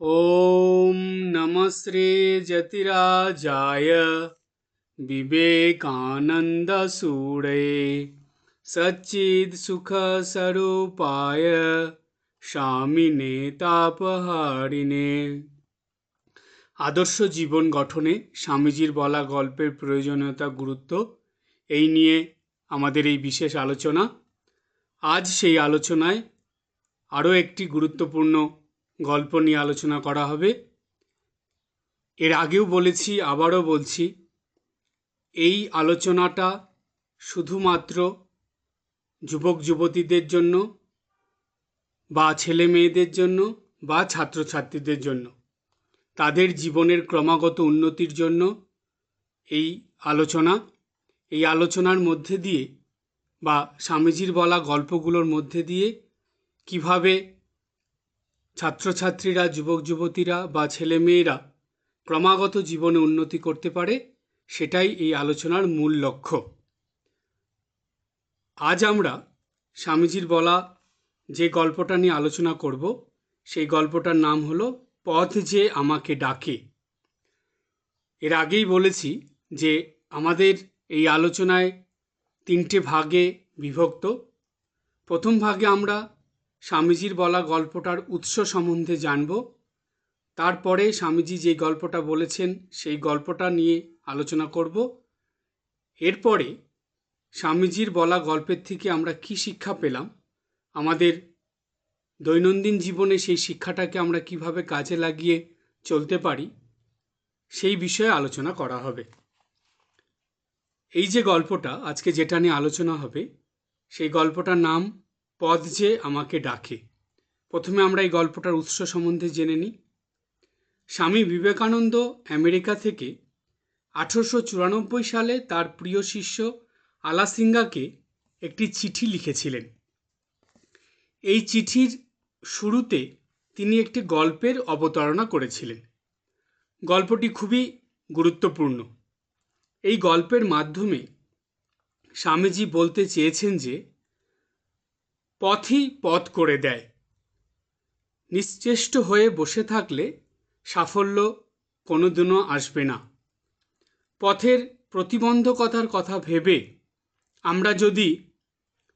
ॐ नमः श्रीजतिराजाय विवेकानन्दसूरे सच्चित्सुखस्वरूपाय স্বামিনে তাপহারিণে আদর্শ জীবন গঠনে স্বামীজির বলা গল্পের প্রয়োজনীয়তা গুরুত্ব এই নিয়ে আমাদের এই বিশেষ আলোচনা আজ সেই আলোচনায় আরও একটি গুরুত্বপূর্ণ গল্প নিয়ে আলোচনা করা হবে। এর আগেও বলেছি, আবারও বলছি, এই আলোচনাটা শুধুমাত্র যুবক যুবতীদের জন্য বা ছেলে মেয়েদের জন্য বা ছাত্রছাত্রীদের জন্য, তাদের জীবনের ক্রমাগত উন্নতির জন্য এই আলোচনা, এই আলোচনার মধ্যে দিয়ে বা স্বামীজির বলা গল্পগুলোর মধ্যে দিয়ে কীভাবে ছাত্রছাত্রীরা, যুবক যুবতীরা বা ছেলে মেয়েরা ক্রমাগত জীবনে উন্নতি করতে পারে, সেটাই এই আলোচনার মূল লক্ষ্য। আজ আমরা স্বামীজির বলা যে গল্পটা নিয়ে আলোচনা করব, সেই গল্পটার নাম হলো পথ যে আমাকে ডাকে। এর আগেই বলেছি যে আমাদের এই আলোচনায় তিনটে ভাগে বিভক্ত। প্রথম ভাগে আমরা স্বামীজির বলা গল্পটার উৎস সম্বন্ধে জানব। তারপরে স্বামীজি যে গল্পটা বলেছেন, সেই গল্পটা নিয়ে আলোচনা করব। এরপরে স্বামীজির বলা গল্পের থেকে আমরা কি শিক্ষা পেলাম? আমাদের দৈনন্দিন জীবনে সেই শিক্ষাটাকে আমরা কীভাবে কাজে লাগিয়ে চলতে পারি, সেই বিষয়ে আলোচনা করা হবে। এই যে গল্পটা, আজকে যেটা নিয়ে আলোচনা হবে, সেই গল্পটার নাম পদ যে আমাকে ডাকে। প্রথমে আমরা এই গল্পটার উৎস সম্বন্ধে জেনে নিই। স্বামী বিবেকানন্দ আমেরিকা থেকে আঠেরোশো চুরানব্বই সালে তার প্রিয় শিষ্য আলাসিঙ্গাকে একটি চিঠি লিখেছিলেন। এই চিঠির শুরুতে তিনি একটি গল্পের অবতারণা করেছিলেন। গল্পটি খুবই গুরুত্বপূর্ণ। এই গল্পের মাধ্যমে স্বামীজি বলতে চেয়েছেন যে পথই পথ করে দেয়। নিশ্চেষ্ট হয়ে বসে থাকলে সাফল্য কোনোদিনও আসবে না। পথের প্রতিবন্ধকতার কথা ভেবে আমরা যদি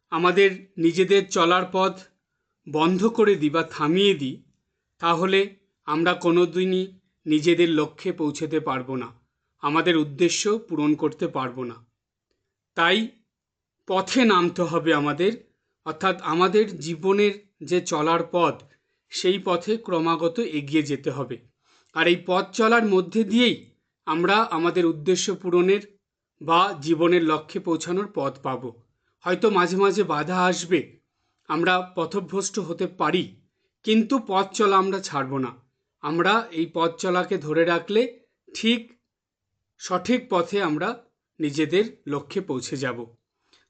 আমাদের নিজেদের চলার পথ বন্ধ করে দিই বা থামিয়ে দিই, তাহলে আমরা কোনো দিনই নিজেদের লক্ষ্যে পৌঁছতে পারব না। আমাদের উদ্দেশ্য পূরণ করতে পারব না। তাই পথে নামতে হবে আমাদের অর্থাৎ আমাদের জীবনের যে চলার পথ, সেই পথে ক্রমাগত এগিয়ে যেতে হবে। আর এই পথ চলার মধ্যে দিয়েই আমরা আমাদের উদ্দেশ্য পূরণের বা জীবনের লক্ষ্যে পৌঁছানোর পথ পাব। হয়তো মাঝে মাঝে বাধা আসবে, আমরা পথভ্রষ্ট হতে পারি, কিন্তু পথ চলা আমরা ছাড়ব না। আমরা এই পথ চলাকে ধরে রাখলে ঠিক সঠিক পথে আমরা নিজেদের লক্ষ্যে পৌঁছে যাব।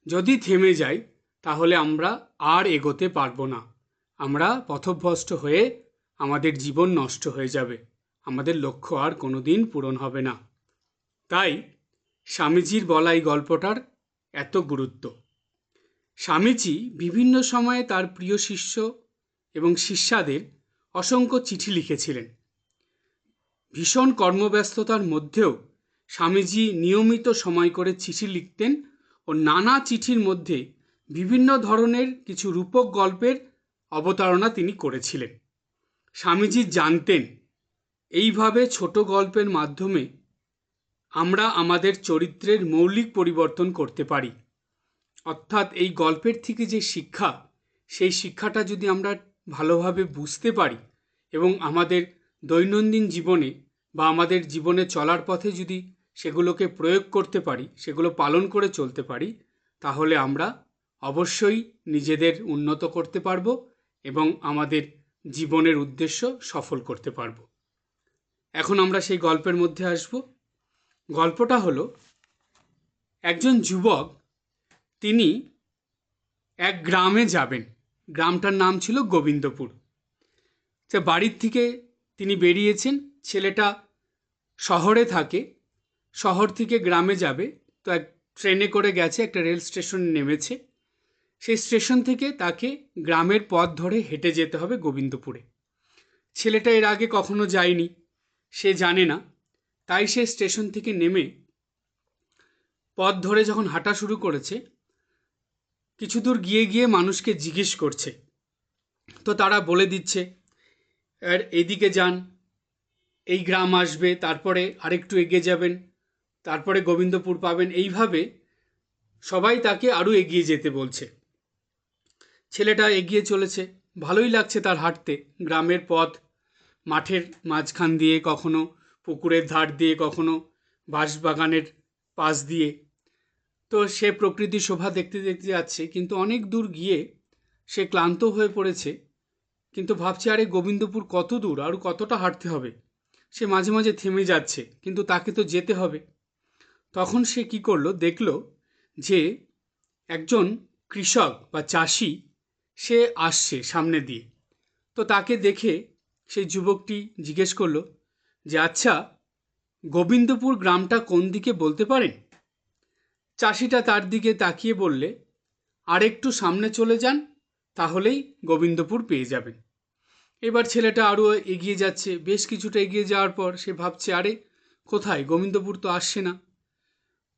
যদি থেমে যাই তাহলে আমরা আর এগোতে পারব না। আমরা পথভ্রষ্ট হয়ে আমাদের জীবন নষ্ট হয়ে যাবে। আমাদের লক্ষ্য আর কোনো দিন পূরণ হবে না। তাই স্বামীজির বলা এই গল্পটার এত গুরুত্ব। স্বামীজি বিভিন্ন সময়ে তার প্রিয় শিষ্য এবং শিষ্যাদের অসংখ্য চিঠি লিখেছিলেন। ভীষণ কর্মব্যস্ততার মধ্যেও স্বামীজি নিয়মিত সময় করে চিঠি লিখতেন ও নানা চিঠির মধ্যে বিভিন্ন ধরনের কিছু রূপক গল্পের অবতারণা তিনি করেছিলেন। স্বামীজি জানতেন, এইভাবে ছোট গল্পের মাধ্যমে আমরা আমাদের চরিত্রের মৌলিক পরিবর্তন করতে পারি। অর্থাৎ এই গল্পের থেকে যে শিক্ষা, সেই শিক্ষাটা যদি আমরা ভালোভাবে বুঝতে পারি এবং আমাদের দৈনন্দিন জীবনে বা আমাদের জীবনে চলার পথে যদি সেগুলোকে প্রয়োগ করতে পারি, সেগুলো পালন করে চলতে পারি, তাহলে আমরা অবশ্যই নিজেদের উন্নত করতে পারব এবং আমাদের জীবনের উদ্দেশ্য সফল করতে পারব। এখন আমরা সেই গল্পের মধ্যে আসব। গল্পটা হলো, একজন যুবক, তিনি এক গ্রামে যাবেন। গ্রামটার নাম ছিল গোবিন্দপুর। তা বাড়ির থেকে তিনি বেরিয়েছেন। ছেলেটা শহরে থাকে। শহর থেকে গ্রামে যাবে। তো এক ট্রেনে করে গেছে, একটা রেল স্টেশনে নেমেছে। সেই স্টেশন থেকে তাকে গ্রামের পথ ধরে হেঁটে যেতে হবে গোবিন্দপুরে। ছেলেটা এর আগে কখনো যায়নি, সে জানে না। তাই সে স্টেশন থেকে নেমে পথ ধরে যখন হাঁটা শুরু করেছে, কিছু দূর গিয়ে গিয়ে মানুষকে জিজ্ঞেস করছে। তো তারা বলে দিচ্ছে, আর এদিকে যান, এই গ্রাম আসবে, তারপরে আরেকটু এগিয়ে যাবেন, তারপরে গোবিন্দপুর পাবেন। এইভাবে সবাই তাকে আরও এগিয়ে যেতে বলছে। ছেলেটা এগিয়ে চলেছে। ভালোই লাগছে তার হাঁটতে। গ্রামের পথ, মাঠের মাঝখান দিয়ে কখনো, পুকুরের ধার দিয়ে কখনো, বাঁশবাগানের পাশ দিয়ে। তো সে প্রকৃতি শোভা দেখতে দেখতে যাচ্ছে, কিন্তু অনেক দূর গিয়ে সে ক্লান্ত হয়ে পড়েছে। কিন্তু ভাবছে, আরে, গোবিন্দপুর কত দূর? আর কতটা হাঁটতে হবে? সে মাঝে মাঝে থেমে যাচ্ছে, কিন্তু তাকে তো যেতে হবে। তখন সে কি করল? দেখল যে একজন কৃষক বা চাষি সে আসছে সামনে দিয়ে তো তাকে দেখে সেই যুবকটি জিজ্ঞেস করল, যে আচ্ছা গোবিন্দপুর গ্রামটা কোন দিকে বলতে পারেন? চাষিটা তার দিকে তাকিয়ে বললে আর একটু সামনে চলে যান, তাহলেই গোবিন্দপুর পেয়ে যাবেন। এবার ছেলেটা আরও এগিয়ে যাচ্ছে। বেশ কিছুটা এগিয়ে যাওয়ার পর সে ভাবছে, আরে, কোথায়? গোবিন্দপুর তো আসছে না।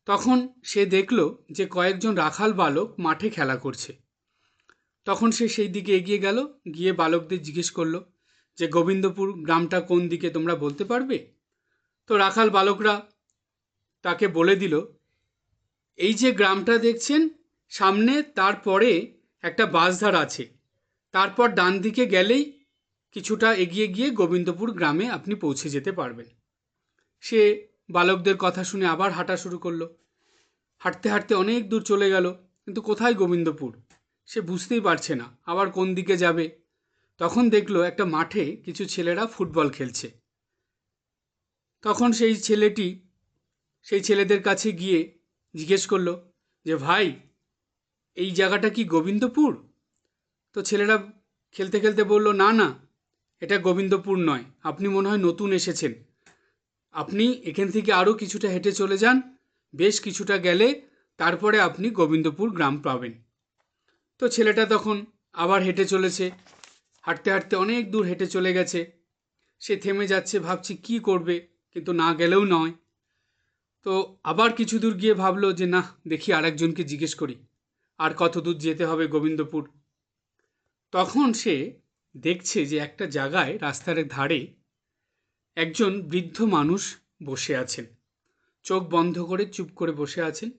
তখন সে দেখল যে কয়েকজন রাখাল বালক মাঠে খেলা করছে। তখন সে সেই দিকে এগিয়ে গেল, গিয়ে বালকদের জিজ্ঞেস করল, যে গোবিন্দপুর গ্রামটা কোন দিকে তোমরা বলতে পারবে? তো রাখাল বালকরা তাকে বলে দিল, এই যে গ্রামটা দেখছেন, সামনে তারপরে একটা বাসধার আছে। তারপর ডান দিকে গেলেই কিছুটা এগিয়ে গিয়ে গোবিন্দপুর গ্রামে আপনি পৌঁছে যেতে পারবেন সে বালকদের কথা শুনে আবার হাঁটা শুরু করল। হাঁটতে হাঁটতে অনেক দূর চলে গেল, কিন্তু কোথায় গোবিন্দপুর? সে বুঝতেই পারছে না, আবার কোন দিকে যাবে। তখন দেখল একটা মাঠে কিছু ছেলেরা ফুটবল খেলছে। তখন সেই ছেলেটি, সেই ছেলেদের কাছে গিয়ে জিজ্ঞেস করল যে, ভাই, এই জায়গাটা কি গোবিন্দপুর? তো ছেলেরা খেলতে খেলতে বলল, না না, এটা গোবিন্দপুর নয়, আপনি মনে হয় নতুন এসেছেন। আপনি এখান থেকে আরও কিছুটা হেঁটে চলে যান, বেশ কিছুটা গেলে তারপরে আপনি গোবিন্দপুর গ্রাম পাবেন। তো ছেলেটা তখন আবার হেঁটে চলেছে। হাঁটতে হাঁটতে অনেক দূর হেঁটে চলে গেছে। সে থেমে যাচ্ছে, ভাবছি কি করবে, কিন্তু না গেলেও নয়। তো আবার কিছু দূর গিয়ে ভাবলো যে না দেখি আরেকজনকে জিজ্ঞেস করি, আর কত দূর যেতে হবে গোবিন্দপুর? তখন সে দেখছে যে একটা জায়গায়, রাস্তার ধারে একজন বৃদ্ধ মানুষ বসে আছেন। চোখ বন্ধ করে চুপ করে বসে আছেন।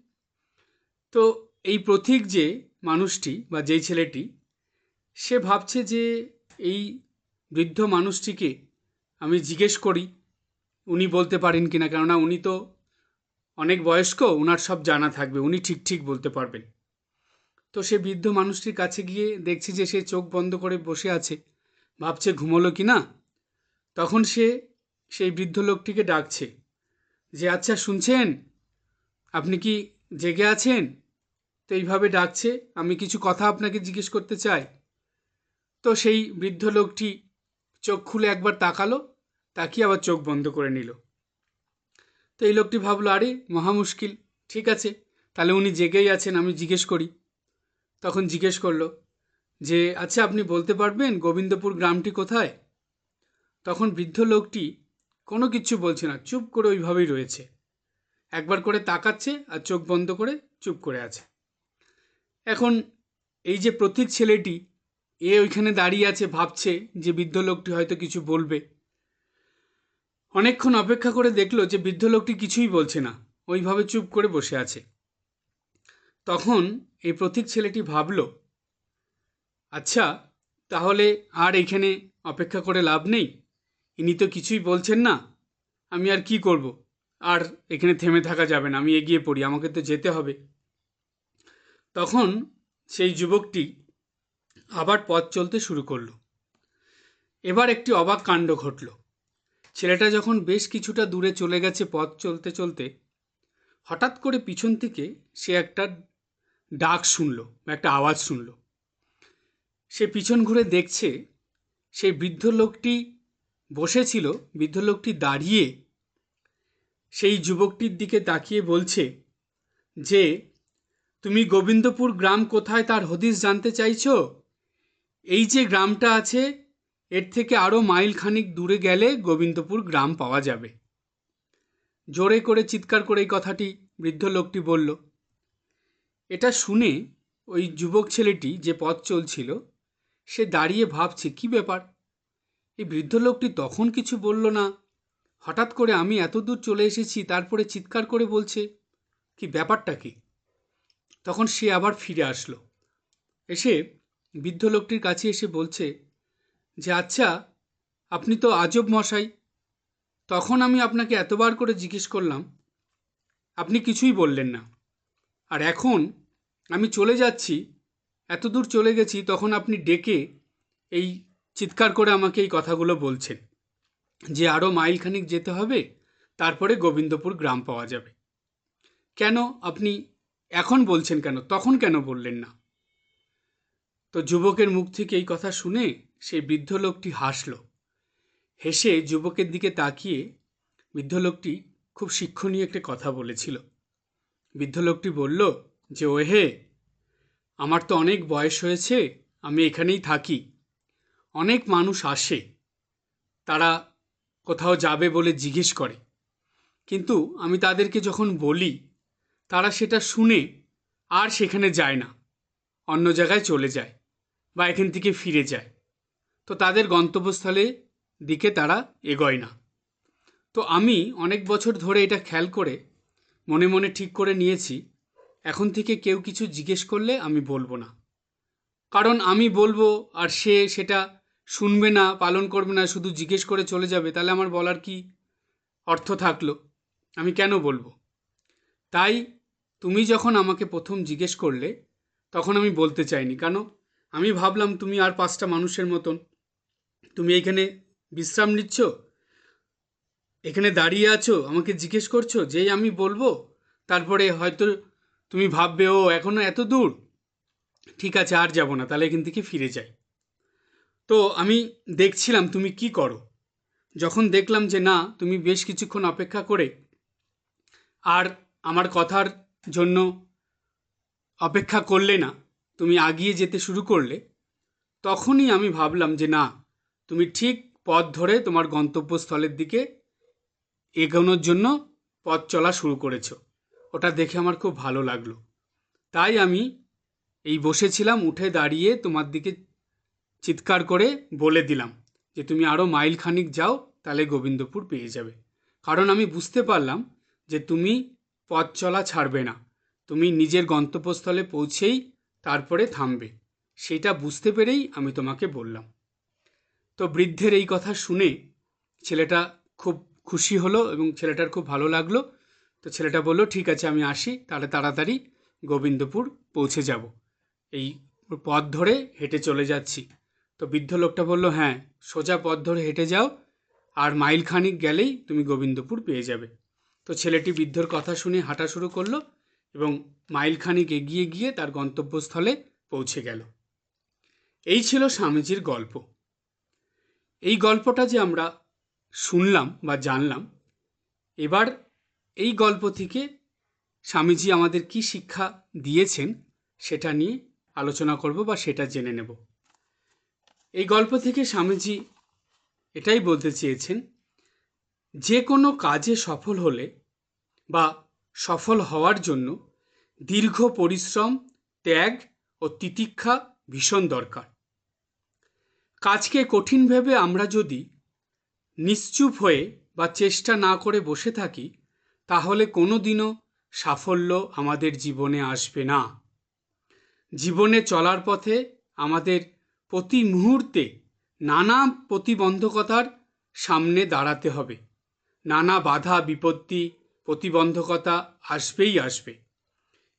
তো এই প্রতীক যে মানুষটি বা যেই ছেলেটি, সে ভাবছে যে এই বৃদ্ধ মানুষটিকে আমি জিজ্ঞেস করি, উনি বলতে পারেন কি না কেননা উনি তো অনেক বয়স্ক ওনার সব জানা থাকবে, উনি ঠিক ঠিক বলতে পারবেন। তো সে বৃদ্ধ মানুষটির কাছে গিয়ে দেখছে যে সে চোখ বন্ধ করে বসে আছে, ভাবছে ঘুমোলো কি না? তখন সে সেই বৃদ্ধ লোকটিকে ডাকছে যে আচ্ছা শুনছেন? আপনি কি জেগে আছেন? তো এইভাবে ডাকছে, আমি কিছু কথা আপনাকে জিজ্ঞেস করতে চাই। তো সেই বৃদ্ধ লোকটি চোখ খুলে একবার তাকালো, তাকিয়ে আবার চোখ বন্ধ করে নিল। তো এই লোকটি ভাবলো, আরে, মহা মুশকিল, ঠিক আছে, তাহলে উনি জেগেই আছেন, আমি জিজ্ঞেস করি। তখন জিজ্ঞেস করল যে আচ্ছা আপনি বলতে পারবেন গোবিন্দপুর গ্রামটি কোথায়? তখন বৃদ্ধ লোকটি, কোনো কিচ্ছু বলছে না, চুপ করে ওইভাবেই রয়েছে। একবার করে তাকাচ্ছে আর চোখ বন্ধ করে চুপ করে আছে। এখন এই যে প্রতীক ছেলেটি, এ ওইখানে দাঁড়িয়ে আছে, ভাবছে যে বৃদ্ধ লোকটি হয়তো কিছু বলবে। অনেকক্ষণ অপেক্ষা করে দেখল যে বৃদ্ধ লোকটি কিছুই বলছে না, ওইভাবে চুপ করে বসে আছে। তখন এই প্রতীক ছেলেটি ভাবল আচ্ছা তাহলে আর এখানে অপেক্ষা করে লাভ নেই? ইনি তো কিছুই বলছেন না। আমি আর কি করব? আর এখানে থেমে থাকা যাবে না, আমি এগিয়ে পড়ি, আমাকে তো যেতে হবে। তখন সেই যুবকটি আবার পথ চলতে শুরু করল। এবার একটি অবাক কাণ্ড ঘটল। ছেলেটা যখন বেশ কিছুটা দূরে চলে গেছে পথ চলতে চলতে, হঠাৎ করে পিছন থেকে সে একটা ডাক শুনল, একটা আওয়াজ শুনল। সে পিছন ঘুরে দেখছে সেই বৃদ্ধ লোকটি বসেছিল, বৃদ্ধ লোকটি দাঁড়িয়ে সেই যুবকটির দিকে তাকিয়ে বলছে যে তুমি গোবিন্দপুর গ্রাম কোথায় তার হদিস জানতে চাইছ? এই যে গ্রামটা আছে, এর থেকে আরও মাইল খানিক দূরে গেলে গোবিন্দপুর গ্রাম পাওয়া যাবে। জোরে করে চিৎকার করে এই কথাটি বৃদ্ধ লোকটি বলল, এটা শুনে ওই যুবক ছেলেটি যে পথ চলছিল, সে দাঁড়িয়ে ভাবছে, কি ব্যাপার? এই বৃদ্ধ লোকটি তখন কিছু বলল না। হঠাৎ করে আমি এত দূর চলে এসেছি, তারপরে চিৎকার করে বলছে, কি ব্যাপারটা কি? তখন সে আবার ফিরে আসলো। এসে বৃদ্ধ লোকটির কাছে এসে বলছে, যে আচ্ছা আপনি তো আজব মশাই। তখন আমি আপনাকে এতবার করে জিজ্ঞেস করলাম, আপনি কিছুই বললেন না। আর এখন আমি চলে যাচ্ছি, এত দূর চলে গেছি, তখন আপনি ডেকে এই চিৎকার করে আমাকে এই কথাগুলো বলছেন, যে আরও মাইলখানিক যেতে হবে, তারপরে গোবিন্দপুর গ্রাম পাওয়া যাবে। কেন আপনি এখন বলছেন কেন? তখন কেন বললেন না? তো যুবকের মুখ থেকে এই কথা শুনে সেই বৃদ্ধ লোকটি হাসল। হেসে যুবকের দিকে তাকিয়ে বৃদ্ধ লোকটি খুব শিক্ষণীয় একটা কথা বলেছিল। বৃদ্ধ লোকটি বলল যে, ওহে আমার তো অনেক বয়স হয়েছে, আমি এখানেই থাকি। অনেক মানুষ আসে, তারা কোথাও যাবে বলে জিজ্ঞেস করে। কিন্তু আমি তাদেরকে যখন বলি তারা সেটা শুনে আর সেখানে যায় না। অন্য জায়গায় চলে যায় বা এখান থেকে ফিরে যায়। তো তাদের গন্তব্যস্থলে দিকে তারা এগোয় না। তো আমি অনেক বছর ধরে এটা খেয়াল করে মনে মনে ঠিক করে নিয়েছি, এখন থেকে কেউ কিছু জিজ্ঞেস করলে আমি বলব না। কারণ আমি বলব আর সে সেটা শুনবে না, পালন করবে না, শুধু জিজ্ঞেস করে চলে যাবে, তাহলে আমার বলার কি অর্থ থাকল? আমি কেন বলব? তাই তুমি যখন আমাকে প্রথম জিজ্ঞেস করলে, তখন আমি বলতে চাইনি। কেন? আমি ভাবলাম তুমি আর পাঁচটা মানুষের মতন। তুমি এখানে বিশ্রাম নিচ্ছ? এখানে দাঁড়িয়ে আছো? আমাকে জিজ্ঞেস করছ যেই আমি বলব? তারপরে হয়তো তুমি ভাববে, ও এখনও এত দূর? ঠিক আছে, আর যাব না, তাহলে এখান থেকে ফিরে যাই। তো আমি দেখছিলাম তুমি কি করো। যখন দেখলাম যে না, তুমি বেশ কিছুক্ষণ অপেক্ষা করে, আর আমার কথার জন্য অপেক্ষা করলে না, তুমি আগিয়ে যেতে শুরু করলে, তখনই আমি ভাবলাম যে না, তুমি ঠিক পথ ধরে তোমার গন্তব্যস্থলের দিকে এগোনোর জন্য পথ চলা শুরু করেছ। ওটা দেখে আমার খুব ভালো লাগল। তাই আমি এই বসেছিলাম, উঠে দাঁড়িয়ে তোমার দিকে চিৎকার করে বলে দিলাম যে তুমি আরও মাইল খানিক যাও, তাহলে গোবিন্দপুর পেয়ে যাবে। কারণ আমি বুঝতে পারলাম যে তুমি পথ চলা ছাড়বে না। তুমি নিজের গন্তব্যস্থলে পৌঁছেই তারপরে থামবে। সেটা বুঝতে পেরেই আমি তোমাকে বললাম। তো বৃদ্ধের এই কথা শুনে ছেলেটা খুব খুশি হলো এবং ছেলেটার খুব ভালো লাগল। তো ছেলেটা বলল, ঠিক আছে, আমি আসি। তাহলে তাড়াতাড়ি গোবিন্দপুর পৌঁছে যাব। এই পথ ধরে হেঁটে চলে যাচ্ছি। তো বৃদ্ধ লোকটা বলল হ্যাঁ সোজা পথ ধরে হেঁটে যাও। আর মাইলখানিক গেলেই তুমি গোবিন্দপুর পেয়ে যাবে। তো ছেলেটি বৃদ্ধর কথা শুনে হাঁটা শুরু করল এবং মাইল খানিক এগিয়ে গিয়ে তার গন্তব্যস্থলে পৌঁছে গেল। এই ছিল স্বামীজির গল্প। এই গল্পটা যে আমরা শুনলাম বা জানলাম, এবার এই গল্প থেকে স্বামীজি আমাদের কি শিক্ষা দিয়েছেন সেটা নিয়ে আলোচনা করব বা সেটা জেনে নেব। এই গল্প থেকে স্বামীজি এটাই বলতে চেয়েছেন যে কোনো কাজে সফল হলে বা সফল হওয়ার জন্য দীর্ঘ পরিশ্রম, ত্যাগ ও তিতিক্ষা ভীষণ দরকার। কাজকে কঠিন ভেবে আমরা যদি নিশ্চুপ হয়ে বা চেষ্টা না করে বসে থাকি, তাহলে কোনো দিনও সাফল্য আমাদের জীবনে আসবে না। জীবনে চলার পথে আমাদের প্রতি মুহূর্তে নানা প্রতিবন্ধকতার সামনে দাঁড়াতে হবে। নানা বাধা, বিপত্তি, প্রতিবন্ধকতা আসবেই আসবে।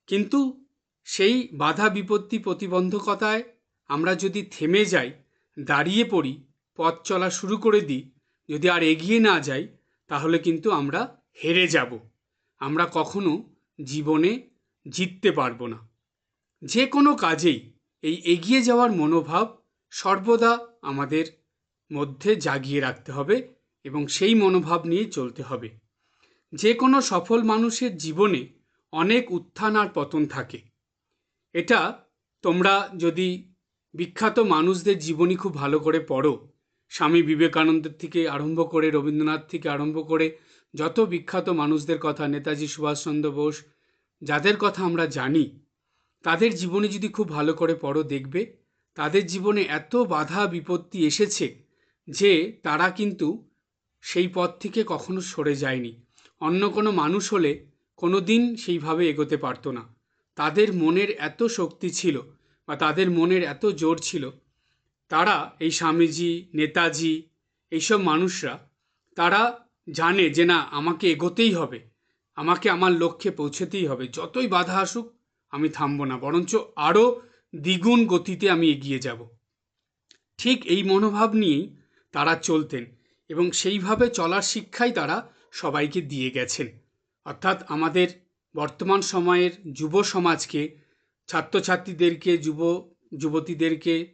কিন্তু সেই বাধা, বিপত্তি, প্রতিবন্ধকতায় আমরা যদি থেমে যাই, দাঁড়িয়ে পড়ি, পথ চলা শুরু করে দিই, যদি আর এগিয়ে না যাই, তাহলে কিন্তু আমরা হেরে যাব। আমরা কখনো জীবনে জিততে পারব না। যে কোনো কাজেই এই এগিয়ে যাওয়ার মনোভাব সর্বদা আমাদের মধ্যে জাগিয়ে রাখতে হবে। এবং সেই মনোভাব নিয়ে চলতে হবে। যে কোনো সফল মানুষের জীবনে অনেক উত্থান আর পতন থাকে। এটা তোমরা যদি বিখ্যাত মানুষদের জীবনী খুব ভালো করে পড়ো, স্বামী বিবেকানন্দের থেকে আরম্ভ করে, রবীন্দ্রনাথ থেকে আরম্ভ করে, যত বিখ্যাত মানুষদের কথা, নেতাজি সুভাষচন্দ্র বোস, যাদের কথা আমরা জানি, তাদের জীবনে যদি খুব ভালো করে পড়ো, দেখবে তাদের জীবনে এত বাধা বিপত্তি এসেছে যে তারা কিন্তু সেই পথ থেকে কখনো সরে যায়নি। অন্য কোনো মানুষ হলে কোনো দিন সেইভাবে এগোতে পারতো না। তাদের মনের এত শক্তি ছিল বা তাদের মনের এত জোর ছিল। তারা এই স্বামীজি, নেতাজি, এইসব মানুষরা, তারা জানে যে না, আমাকে এগোতেই হবে। আমাকে আমার লক্ষ্যে পৌঁছতেই হবে। যতই বাধা আসুক, আমি থামবো না। বরঞ্চ আরও দ্বিগুণ গতিতে আমি এগিয়ে যাব। ঠিক এই মনোভাব নিয়েই তারা চলতেন। এবং সেইভাবে চলার শিক্ষাই তারা সবাইকে দিয়ে গেছেন। অর্থাৎ আমাদের বর্তমান সময়ের যুব সমাজকে, ছাত্রছাত্রীদেরকে, যুব, যুবতীদেরকে,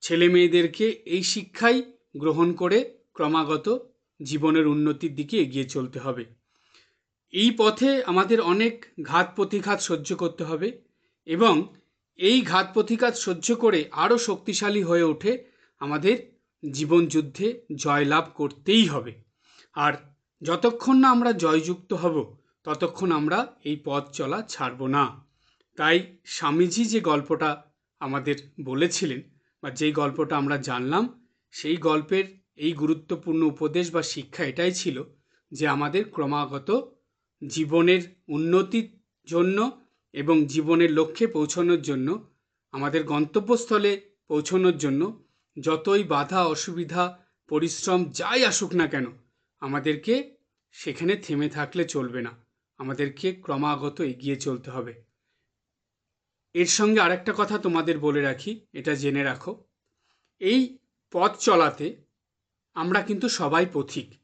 ছেলে মেয়েদেরকে এই শিক্ষাই গ্রহণ করে ক্রমাগত জীবনের উন্নতির দিকে এগিয়ে চলতে হবে। এই পথে আমাদের অনেক ঘাত প্রতিঘাত সহ্য করতে হবে এবং এই ঘাত প্রতিঘাত সহ্য করে আরও শক্তিশালী হয়ে ওঠে আমাদের জীবনযুদ্ধে জয়লাভ করতেই হবে। আর যতক্ষণ না আমরা জয়যুক্ত হব, ততক্ষণ আমরা এই পথ চলা ছাড়ব না। তাই স্বামীজি যে গল্পটা আমাদের বলেছিলেন বা যেই গল্পটা আমরা জানলাম, সেই গল্পের এই গুরুত্বপূর্ণ উপদেশ বা শিক্ষা এটাই ছিল যে আমাদের ক্রমাগত জীবনের উন্নতির জন্য এবং জীবনের লক্ষ্যে পৌঁছানোর জন্য, আমাদের গন্তব্যস্থলে পৌঁছানোর জন্য যতই বাধা, অসুবিধা, পরিশ্রম যাই আসুক না কেন, আমাদেরকে সেখানে থেমে থাকলে চলবে না। আমাদেরকে ক্রমাগত এগিয়ে চলতে হবে। এর সঙ্গে আরেকটা কথা তোমাদের বলে রাখি, এটা জেনে রাখো। এই পথ চলাতে আমরা কিন্তু সবাই পথিক।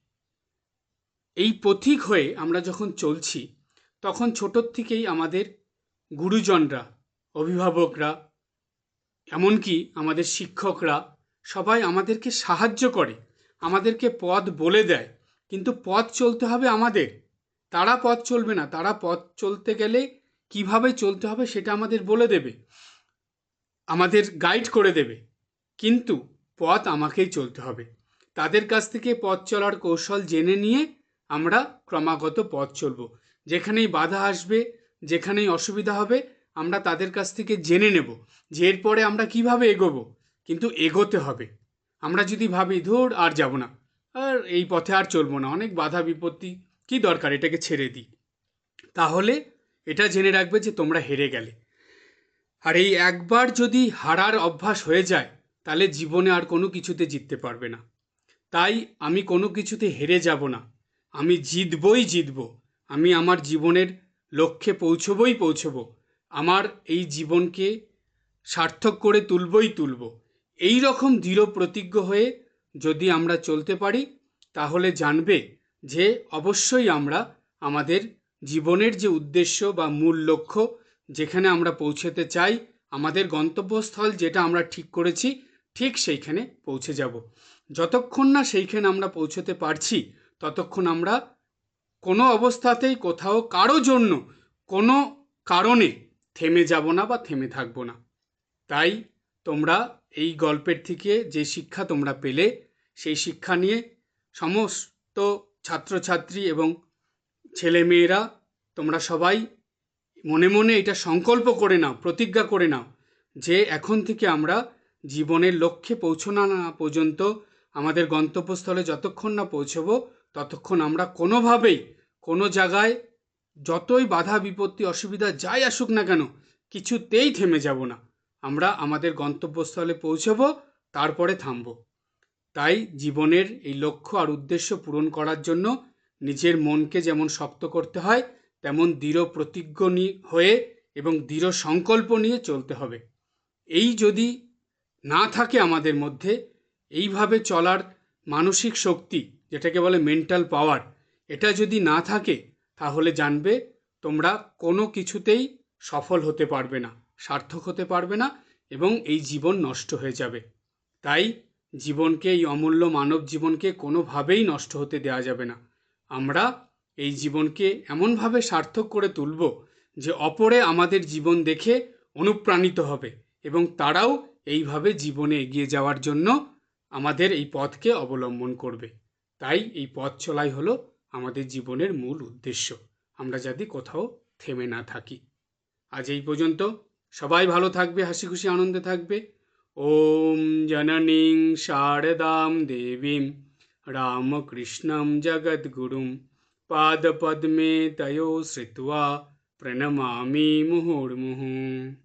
এই পথিক হয়ে আমরা যখন চলছি, তখন ছোটোর থেকেই আমাদের গুরুজনরা, অভিভাবকরা, এমনকি আমাদের শিক্ষকরা সবাই আমাদেরকে সাহায্য করে, আমাদেরকে পথ বলে দেয়। কিন্তু পথ চলতে হবে আমাদের। তারা পথ চলবে না। তারা পথ চলতে গেলে কীভাবে চলতে হবে সেটা আমাদের বলে দেবে। আমাদের গাইড করে দেবে। কিন্তু পথ আমাকেই চলতে হবে। তাদের কাছ থেকে পথ চলার কৌশল জেনে নিয়ে আমরা ক্রমাগত পথ চলব। যেখানেই বাধা আসবে, যেখানেই অসুবিধা হবে, আমরা তাদের কাছ থেকে জেনে নেব যে এরপরে আমরা কীভাবে এগোবো। কিন্তু এগোতে হবে। আমরা যদি ভাবি, ধর, আর যাব না। আর এই পথে আর চলবো না। অনেক বাধা, বিপত্তি, কি দরকার? এটাকে ছেড়ে দিই। তাহলে এটা জেনে রাখবে যে তোমরা হেরে গেলে। আর এই একবার যদি হারার অভ্যাস হয়ে যায়, তাহলে জীবনে আর কোনো কিছুতে জিততে পারবে না। তাই আমি কোনো কিছুতে হেরে যাব না। আমি জিতবই জিতব। আমি আমার জীবনের লক্ষ্যে পৌঁছবই পৌঁছব। আমার এই জীবনকে সার্থক করে তুলবই তুলব। এই রকম দৃঢ় প্রতিজ্ঞ হয়ে যদি আমরা চলতে পারি, তাহলে জানবে যে অবশ্যই আমরা আমাদের জীবনের যে উদ্দেশ্য বা মূল লক্ষ্য যেখানে আমরা পৌঁছতে চাই, আমাদের গন্তব্যস্থল যেটা আমরা ঠিক করেছি, ঠিক সেইখানে পৌঁছে যাব। যতক্ষণ না সেইখানে আমরা পৌঁছতে পারছি, ততক্ষণ আমরা কোনো অবস্থাতেই কোথাও কারও জন্য কোনো কারণে থেমে যাব না বা থেমে থাকব না। তাই তোমরা এই গল্পের থেকে যে শিক্ষা তোমরা পেলে, সেই শিক্ষা নিয়ে সমস্ত ছাত্রছাত্রী এবং ছেলেমেয়েরা, তোমরা সবাই মনে মনে এটা সংকল্প করে নাও, প্রতিজ্ঞা করে নাও যে এখন থেকে আমরা জীবনের লক্ষ্যে পৌঁছানো না পর্যন্ত, আমাদের গন্তব্যস্থলে যতক্ষণ না পৌঁছবো, ততক্ষণ আমরা কোনোভাবেই, কোনো জায়গায় যতই বাধা বিপত্তি অসুবিধা যাই আসুক না কেন, কিছুতেই থেমে যাব না। আমরা আমাদের গন্তব্যস্থলে পৌঁছবো, তারপরে থামব। তাই জীবনের এই লক্ষ্য আর উদ্দেশ্য পূরণ করার জন্য নিজের মনকে যেমন শক্ত করতে হয়, তেমন দৃঢ় প্রতিজ্ঞ হয়ে এবং দৃঢ় সংকল্প নিয়ে চলতে হবে। এই যদি না থাকে আমাদের মধ্যে, এইভাবে চলার মানসিক শক্তি, যেটাকে বলে মেন্টাল পাওয়ার এটা যদি না থাকে, তাহলে জানবে তোমরা কোনো কিছুতেই সফল হতে পারবে না। সার্থক হতে পারবে না এবং এই জীবন নষ্ট হয়ে যাবে। তাই জীবনকে, এই অমূল্য মানব জীবনকে কোনোভাবেই নষ্ট হতে দেওয়া যাবে না। আমরা এই জীবনকে এমনভাবে সার্থক করে তুলব যে অপরে আমাদের জীবন দেখে অনুপ্রাণিত হবে এবং তারাও এইভাবে জীবনে এগিয়ে যাওয়ার জন্য আমাদের এই পথকে অবলম্বন করবে। তাই এই পথ চলাই হলো আমাদের জীবনের মূল উদ্দেশ্য। আমরা যাতে কোথাও থেমে না থাকি। আজ এই পর্যন্ত। সবাই ভালো থাকবে হাসি খুশি আনন্দে থাকবে ওম জননীং শারদাম দেবীম রামকৃষ্ণম জগদ্গুরুম পাদপদ্মে তয়ো শ্রিত্বা প্রণমামি মুহুর্মুহুঃ